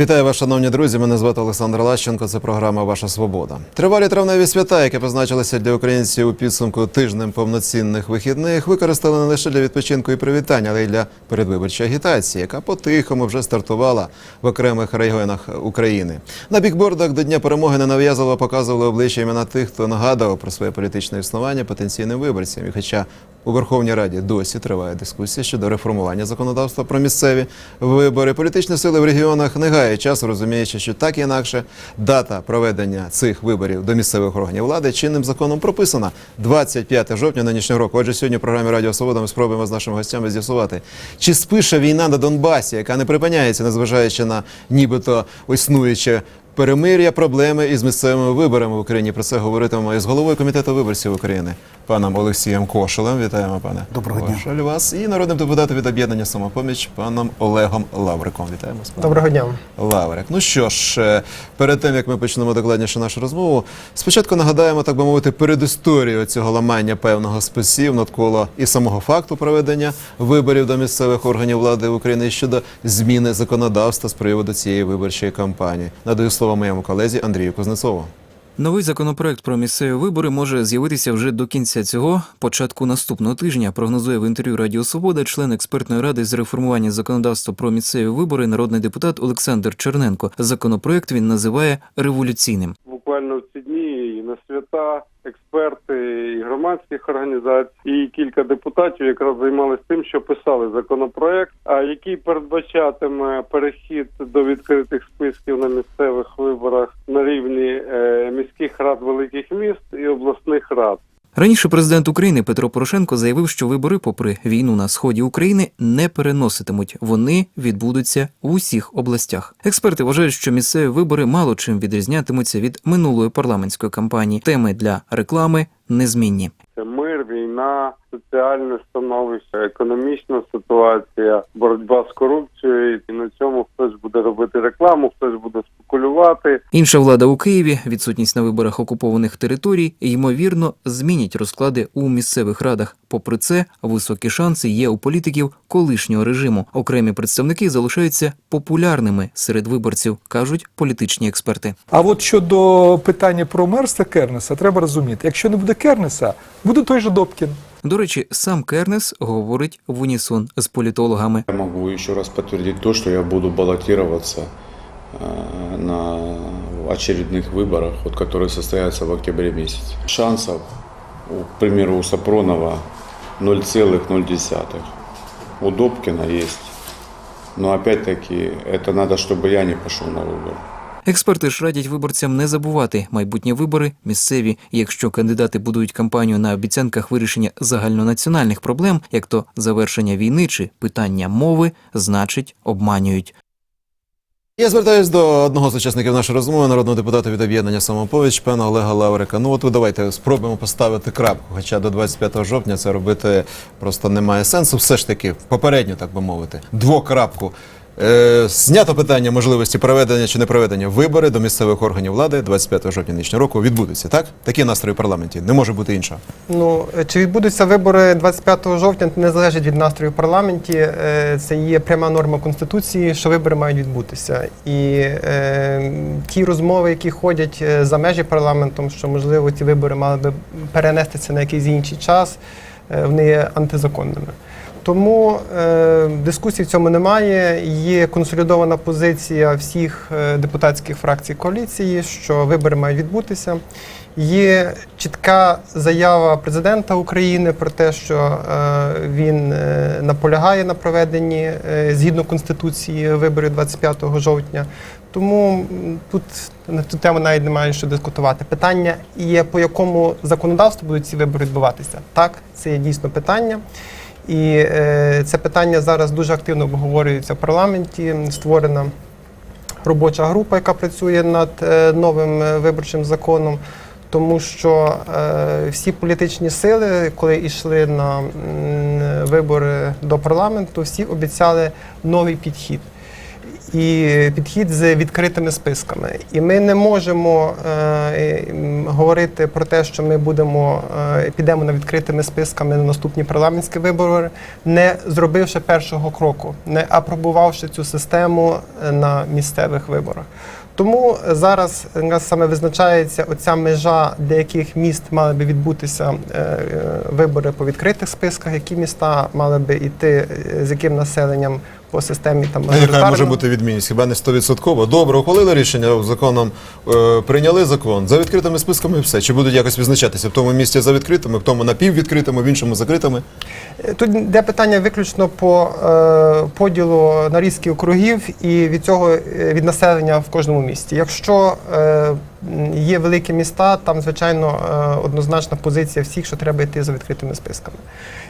Вітаю вас, шановні друзі. Мене звати Олександр Лащенко. Це програма Ваша Свобода. Тривалі травневі свята, які позначилися для українців у підсумку тижнем повноцінних вихідних, використали не лише для відпочинку і привітання, але й для передвиборчої агітації, яка по-тихому вже стартувала в окремих регіонах України. На бікбордах до Дня перемоги ненав'язливо показували обличчя імена тих, хто нагадував про своє політичне існування потенційним виборцям. І хоча у Верховній Раді досі триває дискусія щодо реформування законодавства про місцеві вибори. Політичні сили в регіонах не гають часу, розуміючи, що так і інакше дата проведення цих виборів до місцевих органів влади чинним законом прописана 25 жовтня нинішнього року. Отже, сьогодні в програмі Радіо Свобода ми спробуємо з нашими гостями з'ясувати, чи спише війна на Донбасі, яка не припиняється, незважаючи на нібито існуюче перемир'я, проблеми із місцевими виборами в Україні. Про це говоритимемо із головою комітету виборців України, паном Олексієм Кошелем. Вітаємо, пане Доброго дня. Кошель вас і народним депутатом від об'єднання самопоміч паном Олегом Лавриком. Вітаємо вас, пане Доброго дня. Лаврик. Ну що ж, е, перед тим як ми почнемо докладніше нашу розмову, спочатку нагадаємо, так би мовити, передісторію цього ламання певного списів навколо і самого факту проведення виборів до місцевих органів влади України щодо зміни законодавства з приводу цієї виборчої кампанії. Надаю слово моєму колезі Андрію Кузнецову. Новий законопроект про місцеві вибори може з'явитися вже до кінця цього, початку наступного тижня. Прогнозує в інтерв'ю Радіо Свобода член експертної ради з реформування законодавства про місцеві вибори, народний депутат Олександр Черненко. Законопроект він називає революційним. буквально в ці дні і на свята експерти і громадських організацій, і кілька депутатів якраз займалися тим, що писали законопроект, а який передбачатиме перехід до відкритих списків на місцевих виборах на рівні е, міських рад великих міст і обласних рад. Раніше президент України Петро Порошенко заявив, що вибори, попри війну на сході України, не переноситимуть. Вони відбудуться в усіх областях. Експерти вважають, що місцеві вибори мало чим відрізнятимуться від минулої парламентської кампанії. Теми для реклами незмінні. Мир, війна, соціальне становище, економічна ситуація, боротьба з корупцією. І на цьому хтось буде робити рекламу, хтось буде спекулювати. Інша влада у Києві, відсутність на виборах окупованих територій, ймовірно, змінять розклади у місцевих радах. Попри це, високі шанси є у політиків колишнього режиму. Окремі представники залишаються популярними серед виборців, кажуть політичні експерти. А от щодо питання про мерства Кернеса, треба розуміти, якщо не буде Кернеса, буде той же Добкін. До речі, сам Кернес говорить в унісон з політологами. Я могу еще раз подтвердить то, что я буду баллотироваться э, на очередных выборах, вот, которые состоятся в октябре месяце. Шансов, у- к примеру, у Сапронова 0,0. У Добкина есть. Но опять-таки, это надо, чтобы я не пошел на выборы. Експерти ж радять виборцям не забувати майбутні вибори місцеві. Якщо кандидати будують кампанію на обіцянках вирішення загальнонаціональних проблем, як то завершення війни чи питання мови, значить обманюють. Я звертаюсь до одного з учасників нашої розмови, народного депутата від об'єднання самопоміч, пана Олега Лаврика. Ну от давайте спробуємо поставити крапку. Хоча до 25 жовтня це робити просто немає сенсу. Все ж таки, попередньо, так би мовити, двокрапку. Е, знято питання можливості проведення чи не проведення вибори до місцевих органів влади 25 жовтня нинішнього року відбудуться. Так такі настрої в парламенті не може бути іншого. Ну е, чи відбудуться вибори 25 жовтня, не залежить від настрою в парламенті. Е, Це є пряма норма конституції, що вибори мають відбутися. І е, ті розмови, які ходять за межі парламентом, що можливо ці вибори мали би перенестися на якийсь інший час, вони є антизаконними. Тому е, дискусій в цьому немає. Є консолідована позиція всіх е, депутатських фракцій коаліції, що вибори мають відбутися. Є чітка заява президента України про те, що е, він е, наполягає на проведенні згідно конституції виборів 25 жовтня. Тому тут на цю тему навіть немає що дискутувати. Питання є по якому законодавству будуть ці вибори відбуватися. Так, це є дійсно питання. І е, це питання зараз дуже активно обговорюється в парламенті. Створена робоча група, яка працює над е, новим е, виборчим законом. Тому що всі політичні сили, коли йшли на вибори до парламенту, всі обіцяли новий підхід. І підхід з відкритими списками. І ми не можемо е, говорити про те, що ми будемо е, підемо на відкритими списками на наступні парламентські вибори, не зробивши першого кроку, не апробувавши цю систему е, на місцевих виборах. Тому зараз якраз саме визначається оця межа, для яких міст мали би відбутися е, е, вибори по відкритих списках, які міста мали би йти е, з яким населенням по системі там А яка може бути відмінність? Хіба не 100%? Добре, ухвалили рішення законом, е, прийняли закон за відкритими списками і все. Чи будуть якось визначатися в тому місці за відкритими, в тому напіввідкритими, в іншому закритими? Е, Тут йде питання виключно по е, поділу нарізки округів і від цього е, від населення в кожному місті. Якщо е, є великі міста, там звичайно е, однозначна позиція всіх, що треба йти за відкритими списками.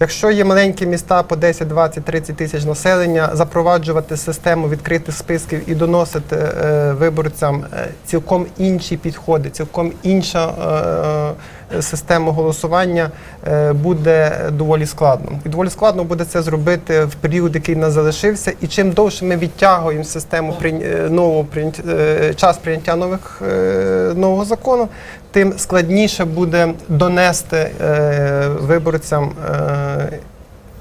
Якщо є маленькі міста по 10, 20, 30 тисяч населення, запроваджувати систему відкритих списків і доносити е, виборцям е, цілком інші підходи, цілком інша е, голосування е, буде доволі складно. І доволі складно буде це зробити в період, який нас залишився. І чим довше ми відтягуємо систему е, нового е, час прийняття нових нового закону, тим складніше буде донести виборцям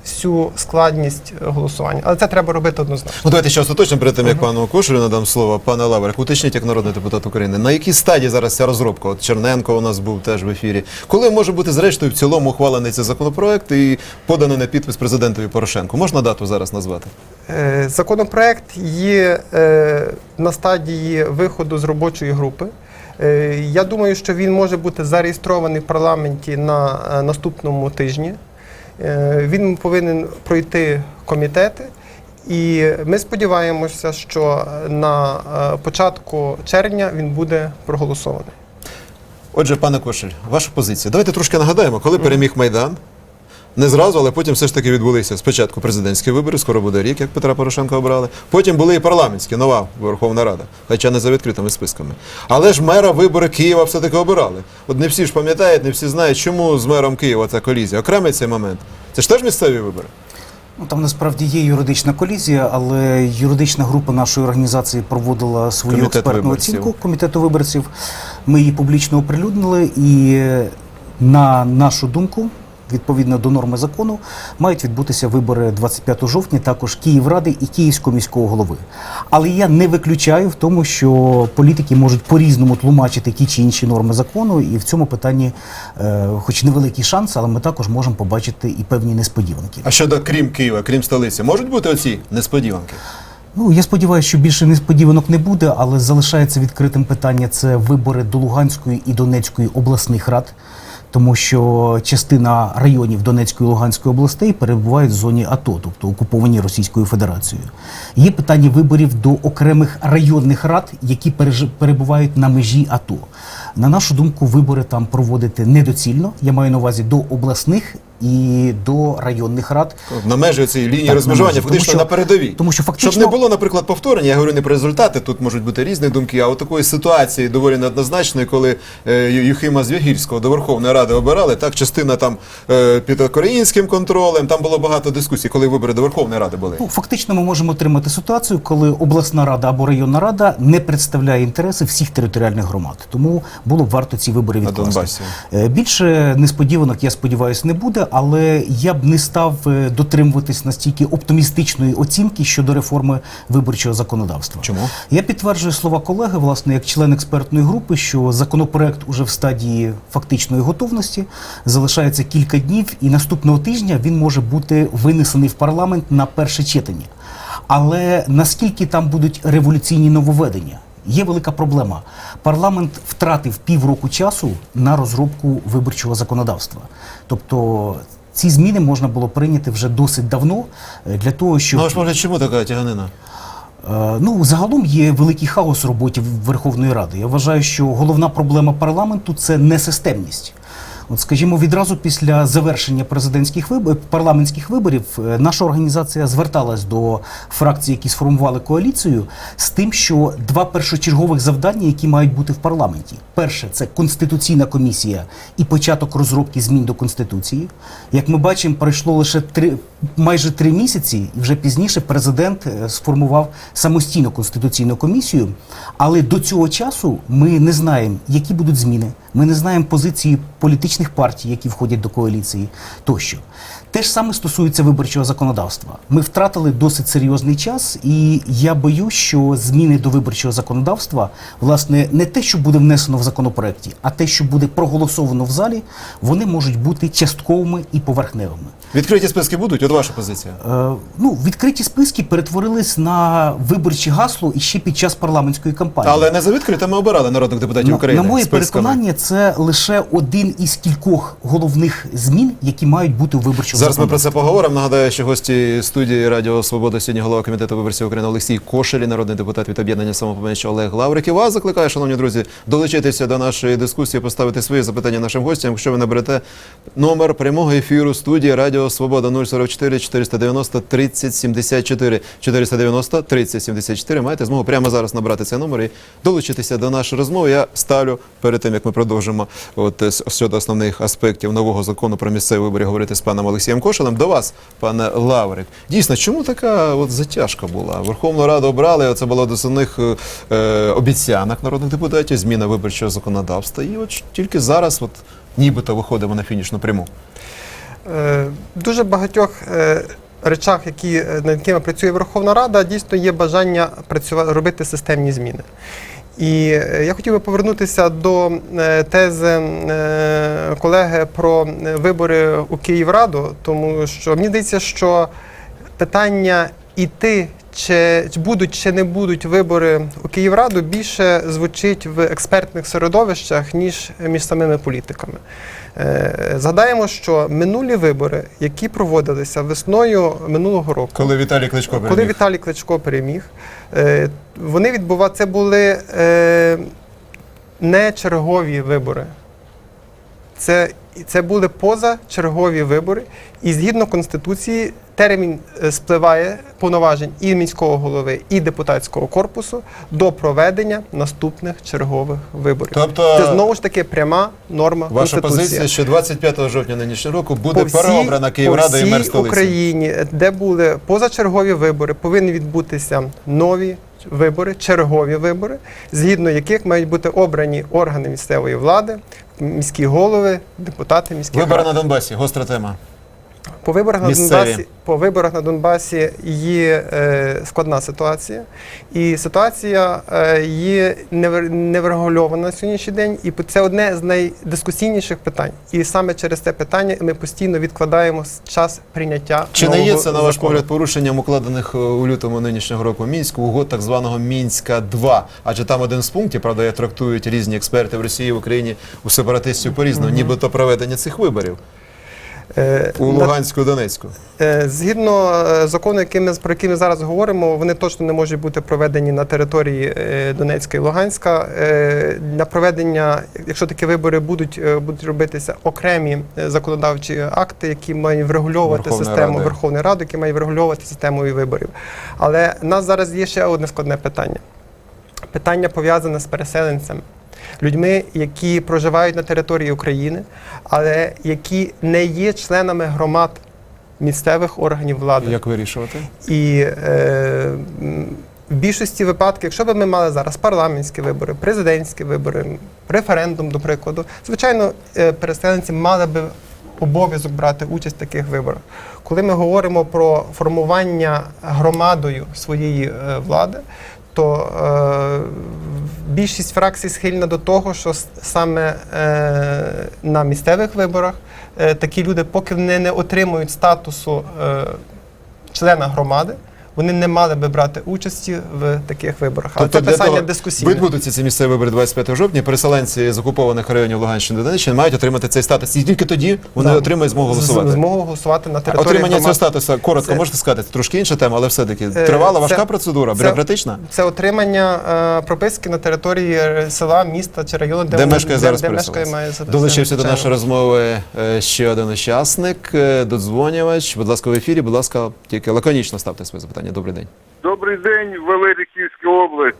всю складність голосування. Але це треба робити однозначно. Ну, давайте ще остаточно перед тим, як пану Кошелю надам слово. Пане Лаврик, уточніть як народний депутат України, на якій стадії зараз ця розробка? От Черненко у нас був теж в ефірі. Коли може бути зрештою в цілому ухвалений цей законопроект і поданий на підпис президентові Порошенку? Можна дату зараз назвати? Е, Законопроект є е, на стадії виходу з робочої групи. Е, Я думаю, що він може бути зареєстрований в парламенті на е, наступному тижні. Е, Він повинен пройти комітети. І ми сподіваємося, що на е, початку червня він буде проголосований. Отже, пане Кошель, ваша позиція. Давайте трошки нагадаємо, коли переміг Майдан. Не зразу, але потім все ж таки відбулися спочатку президентські вибори, скоро буде рік, як Петра Порошенка обрали. Потім були і парламентські, нова Верховна Рада, хоча не за відкритими списками. Але ж мера вибори Києва все-таки обирали. От не всі ж пам'ятають, не всі знають, чому з мером Києва ця колізія. Окремий цей момент. Це ж теж місцеві вибори. Ну, там насправді є юридична колізія, але юридична група нашої організації проводила свою Комітет експертну виборців. оцінку комітету виборців. Ми її публічно оприлюднили, і на нашу думку, відповідно до норми закону, мають відбутися вибори 25 жовтня, також Київради і Київського міського голови. Але я не виключаю в тому, що політики можуть по-різному тлумачити ті чи інші норми закону, і в цьому питанні, е, хоч невеликий шанс, але ми також можемо побачити і певні несподіванки. А щодо крім Києва, крім столиці, можуть бути оці несподіванки? Ну, я сподіваюся, що більше несподіванок не буде, але залишається відкритим питання це вибори до Луганської і Донецької обласних рад, тому що частина районів Донецької і Луганської областей перебувають в зоні АТО, тобто окуповані Російською Федерацією. Є питання виборів до окремих районних рад, які перебувають на межі АТО. На нашу думку, вибори там проводити недоцільно. Я маю на увазі до обласних і до районних рад. На межі цієї лінії Так, розмежування, фактично що- на передовій. тому що фактично- Щоб не було, наприклад, повторення, я говорю не про результати, тут можуть бути різні думки, а от такої ситуації доволі неоднозначної, коли е, Юхима Звягільського до Верховної Ради обирали, так, частина там е, під українським контролем, там було багато дискусій, коли вибори до Верховної Ради були. Ну, фактично, ми можемо отримати ситуацію, коли обласна рада або районна рада не представляє інтереси всіх територіальних громад. Тому було б варто ці вибори відкласти. Е, Більше несподіванок, я сподіваюся, не буде, але я б не став е, дотримуватись настільки оптимістичної оцінки щодо реформи виборчого законодавства. Чому? Я підтверджую слова колеги, власне, як член експертної групи, що законопроект уже в стадії фактичної готовності. Залишається кілька днів, і наступного тижня він може бути винесений в парламент на перше читання. Але наскільки там будуть революційні нововведення? Є велика проблема. Парламент втратив півроку часу на розробку виборчого законодавства. Тобто ці зміни можна було прийняти вже досить давно е, для того, щоб Ну, а ж може, чому така тяганина? Е, Ну, загалом є великий хаос в роботі Верховної Ради. Я вважаю, що головна проблема парламенту це несистемність. От, скажімо, відразу після завершення президентських виборів, парламентських виборів, е, наша організація зверталась до фракцій, які сформували коаліцію, з тим, що два першочергових завдання, які мають бути в парламенті: перше це конституційна комісія і початок розробки змін до конституції. Як ми бачимо, пройшло лише три майже три місяці, і вже пізніше президент е, сформував самостійну конституційну комісію. Але до цього часу ми не знаємо, які будуть зміни. Ми не знаємо позиції політичних партій, які входять до коаліції тощо. Те ж саме стосується виборчого законодавства. Ми втратили досить серйозний час, і я боюсь, що зміни до виборчого законодавства, власне, не те, що буде внесено в законопроекті, а те, що буде проголосовано в залі, вони можуть бути частковими і поверхневими. Відкриті списки будуть? Ваша позиція. Е, ну, відкриті списки перетворились на виборче гасло і ще під час парламентської кампанії. Але не за відкритими обирали народних депутатів на, України. на моє списками. переконання, це лише один із кількох головних змін, які мають бути у виборчому Зараз ми про це поговоримо. Нагадаю, що гості студії Радіо Свобода сьогодні голова комітету виборців України Олексій Кошелі, народний депутат від об'єднання самопоміч Олег Лаврик. І вас закликаю, шановні друзі, долучитися до нашої дискусії, поставити свої запитання нашим гостям. Якщо ви наберете номер прямого ефіру студії Радіо Свобода 044 490 30 74 490 30 74. Маєте змогу прямо зараз набрати цей номер і долучитися до нашої розмови. Я ставлю перед тим, як ми продовжимо от е, щодо основних аспектів нового закону про місцеві вибори говорити з паном Олексієм Кошелем. До вас, пане Лаврик. Дійсно, чому така от затяжка була? Верховну Раду обрали. Це було до основних е, е, обіцянок народних депутатів, зміна виборчого законодавства. І от тільки зараз, от нібито виходимо на фінішну пряму. Е, дуже багатьох е, речах, які, е, над якими працює Верховна Рада, дійсно є бажання працювати, робити системні зміни. І я хотів би повернутися до тези колеги про вибори у Київраду, тому що мені здається, що питання іти. Чи, будуть чи не будуть вибори у Київраду більше звучить в експертних середовищах, ніж між самими політиками. Е, Згадаємо, що минулі вибори, які проводилися весною минулого року, Коли Віталій Кличко коли переміг. Віталій Кличко переміг, е, вони відбува... це були е, не чергові вибори. Це, це були позачергові вибори, і згідно Конституції термін е, спливає повноважень і міського голови, і депутатського корпусу до проведення наступних чергових виборів. Тобто- це знову ж таки пряма норма Ваша Конституції. позиція, що 25 жовтня нинішнього року буде всій- переобрана Київрада і мер столиці. Україні, де були позачергові вибори, повинні відбутися нові вибори, чергові вибори, згідно яких мають бути обрані органи місцевої влади, міські голови, депутати міських Вибори на Донбасі, гостра тема. По виборах на Місцеві. Донбасі по виборах на Донбасі є е, складна ситуація, і ситуація е, є невр- неврегульована на сьогоднішній день. І це одне з найдискусійніших питань. І саме через це питання ми постійно відкладаємо час прийняття. Чи не є нового це, на ваш погляд, порушенням укладених е, у лютому нинішнього року мінську угод так званого Мінська 2 Адже там один з пунктів, правда, як трактують різні експерти в Росії, в Україні у сепаратистів по-різному, нібито проведення цих виборів у Луганську Донецьку. Е, Згідно е, закону, який ми, про який ми зараз говоримо, вони точно не можуть бути проведені на території е, Донецька і Луганська. Е, Для проведення, якщо такі вибори будуть, е, будуть робитися окремі е, законодавчі акти, які мають врегульовувати Верховної систему Ради. Верховної Ради, які мають врегульовувати систему виборів. Але в нас зараз є ще одне складне питання. Питання пов'язане з переселенцями. Людьми, які проживають на території України, але які не є членами громад місцевих органів влади. Як вирішувати? І е, в більшості випадків, якщо б ми мали зараз парламентські вибори, президентські вибори, референдум, до прикладу, звичайно, е, переселенці мали би обов'язок брати участь в таких виборах. Коли ми говоримо про формування громадою своєї е, влади, то е, більшість фракцій схильна до того, що саме е, на місцевих виборах е, такі люди, поки вони не отримують статусу е, члена громади, вони не мали би брати участі в таких виборах. Але це для питання дискусійне. Відбудуться ці місцеві вибори 25 жовтня. Переселенці з окупованих районів Луганщини та Донеччини мають отримати цей статус. І тільки тоді вони Да. отримають змогу голосувати. Змогу голосувати на території Отримання цього громад. статусу коротко Це- можете сказати, це трошки інша тема, але все-таки Е, тривала це- важка процедура, бюрократична. Це отримання е, прописки на території села, міста чи району, де, Де мешкає де, зараз де мешкає має Долучився до нашої розмови е, ще один учасник, е, додзвонювач. Будь ласка, в ефірі, будь ласка, тільки лаконічно ставте своє запитання. Добрий день. Добрий день, Великівська область.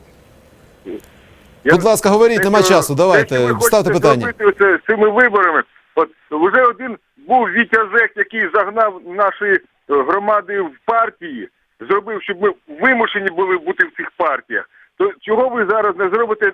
Я- Будь ласка, говоріть, Те, нема що- часу. Давайте, ставте питання. оце з цими виборами. От вже один був Вітязек, який загнав наші громади в партії, зробив, щоб ми вимушені були бути в цих партіях, то чого ви зараз не зробите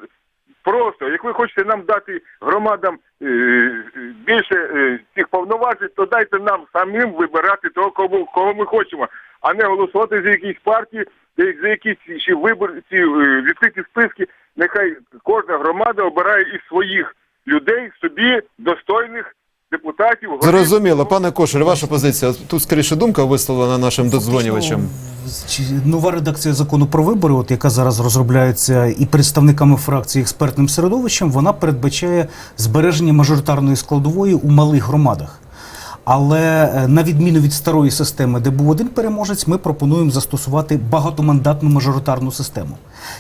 просто? Як ви хочете нам дати громадам е, більше е, цих повноважень, то дайте нам самим вибирати того, кого, кого ми хочемо, а не голосувати за якісь партії, за- якісь ще виборці, е, відкриті списки. Нехай кожна громада обирає із своїх людей собі достойних депутатів. голів. Зрозуміло, пане Кошель, ваша позиція. Тут скоріше думка висловлена нашим додзвонювачем. Чи- Нова редакція закону про вибори, от яка зараз розробляється і представниками фракції експертним середовищем, вона передбачає збереження мажоритарної складової у малих громадах. Але е, на відміну від старої системи, де був один переможець, ми пропонуємо застосувати багатомандатну мажоритарну систему.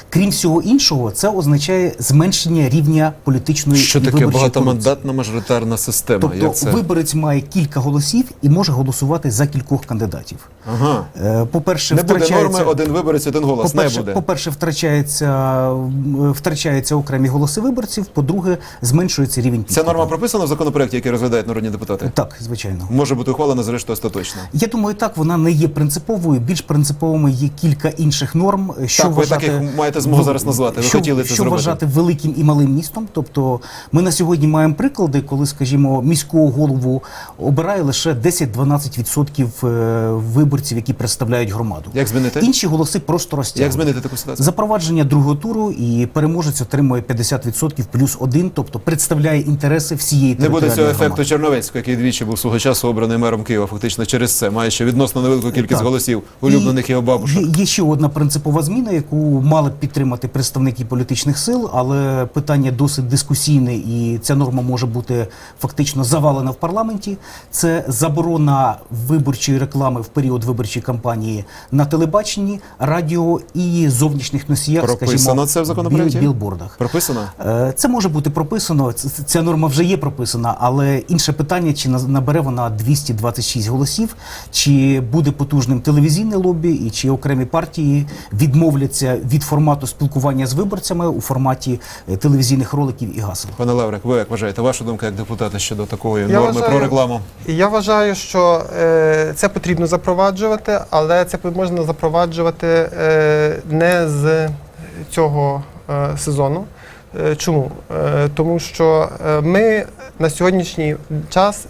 Крім всього іншого, це означає зменшення рівня політичної Що таке багатомандатна мажоритарна система? Тобто Як це? виборець має кілька голосів і може голосувати за кількох кандидатів. Ага. Е, По-перше, Не буде норми, один виборець, один голос. Не По-перше, буде. по-перше, втрачається, м, втрачаються окремі голоси виборців. По-друге, зменшується рівень Ця норма прописана в законопроекті, який розглядають народні депутати? Так, звичайно. Може бути ухвалена, зрештою, остаточно. Я думаю, так вона не є принциповою. Більш принциповими є кілька інших норм. Що Так, ви вважати, так їх маєте змогу зараз назвати. Ви що, хотіли це що зробити. вважати великим і малим містом. Тобто, ми на сьогодні маємо приклади, коли, скажімо, міського голову обирає лише 10-12% е, виборців, які представляють громаду. Як змінити? Інші голоси просто розтягнуть. Як змінити таку ситуацію? Запровадження другого туру і переможець отримує 50% плюс один, тобто представляє інтереси всієї території. Не буде цього територіальної ефекту громади. Черновецького, який двічі був свого часу обраний мером Києва, фактично через це, маючи відносно невелику кількість Так. голосів улюблених його бабушок. Є, є ще одна принципова зміна, яку мали б підтримати представники політичних сил, але питання досить дискусійне, і ця норма може бути фактично завалена в парламенті. Це заборона виборчої реклами в період виборчої кампанії на телебаченні, радіо і зовнішніх носіях, Прописано скажімо, це в законопроекті? біл- білбордах. Прописано? Е, Це може бути прописано. Ця норма вже є прописана, але інше питання: чи набере вона 226 голосів, чи буде потужним телевізійне лобі, і чи окремі партії відмовляться від формату спілкування з виборцями у форматі е, телевізійних роликів і гасел. Пане Лаврик, ви як вважаєте, ваша думка як депутата щодо такої Я норми вважаю- про рекламу? Я вважаю, що е, це потрібно запроваджувати, але це можна запроваджувати е, не з цього е, сезону. Е, чому? Е, тому що ми на сьогоднішній час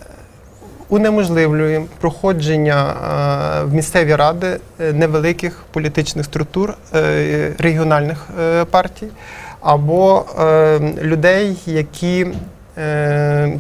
унеможливлюємо проходження е, в місцеві ради е, невеликих політичних структур е, регіональних партій або людей, які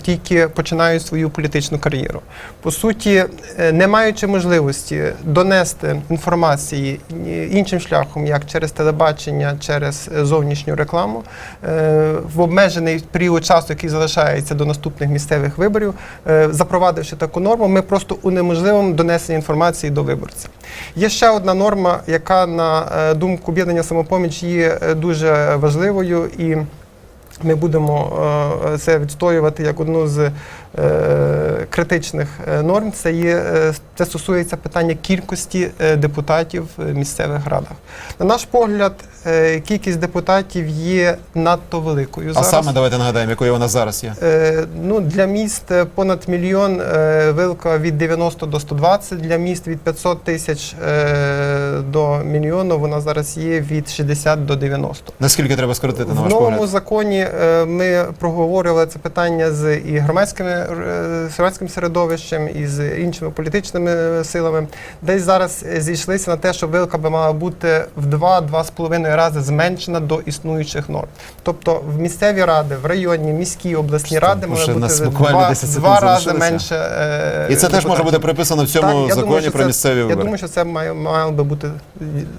тільки починають свою політичну кар'єру. По суті, е, не маючи можливості донести інформації е, іншим шляхом, як через телебачення, через е, зовнішню рекламу, е, в обмежений період часу, який залишається до наступних місцевих виборів, е, запровадивши таку норму, ми просто унеможливимо донесення інформації до виборця. Є ще одна норма, яка на е, думку об'єднання самопоміч є е, дуже важливою і. Ми будемо е, це відстоювати як одну з критичних е, норм. Це є е, це стосується питання кількості е, депутатів в місцевих радах. На наш погляд, е, кількість депутатів є надто великою А зараз. саме давайте нагадаємо, якою вона зараз є. Е, Ну, для міст е, понад мільйон, е, вилка від 90 до 120, для міст від 500 тисяч е, до мільйону, вона зараз є від 60 до 90. Наскільки треба скоротити на В новому погляд? законі е, ми проговорювали це питання з і громадськими е, громадським середовищем, і з іншими політичними е, силами. Десь зараз е, зійшлися на те, що вилка би мала бути в 2-2,5 рази зменшена до існуючих норм. Тобто в місцеві ради, в районні, міські, обласні Що, ради нас бути в два, два рази менше. е, І це теж може бути приписано в цьому я законі думаю, про це- місцеві Я думаю, що це має, має би бути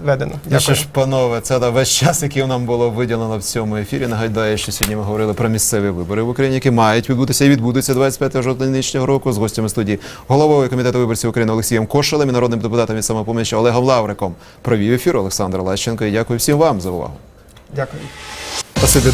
введено. Ну що ж, панове, це да, весь час, який нам було виділено в цьому ефірі. Нагадаю, що сьогодні ми говорили про місцеві вибори в Україні, які мають відбутися і відбудуться 25 жовтня нинішнього року з гостями студії головою комітету виборців України Олексієм Кошелем і народним депутатом від самопомічі Олегом Лавриком. Провів ефір Олександр Лащенко. І дякую всім вам за увагу. Дякую. Спасибі.